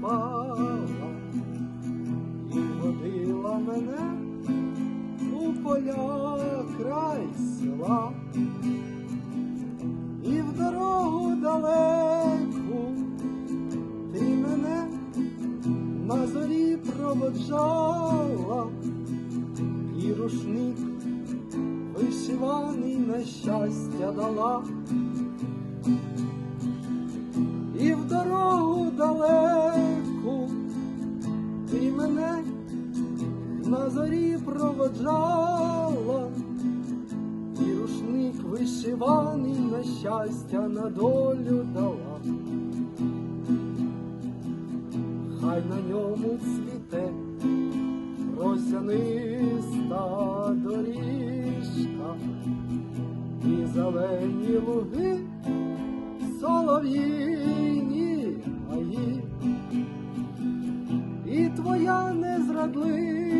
спала і водила мене у поля край села. І в дорогу далеку ти мене на зорі проводжала, і рушник вишиваний на щастя дала. Зорі проводжала, і рушник вишиваний на щастя на долю дала. Хай на ньому цвіте росяниста доріжка і зелені луги солов'їні гаї, і твоя незрадлива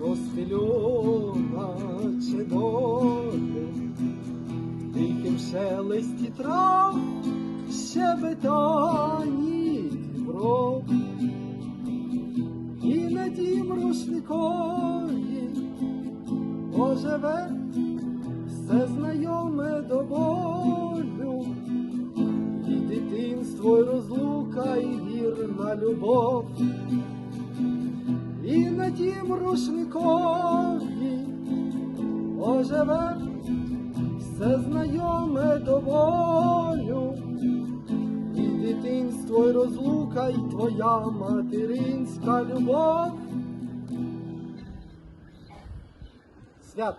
розстелю наче тихим шелесті трав, щебетані бров. І на тім рушникові оживе все знайоме до болю, і дитинство, і розлука, і вірна любов. На тім рушникові оживе все знайоме до болю, і дитинство, й розлука, і твоя материнська любов. Свято.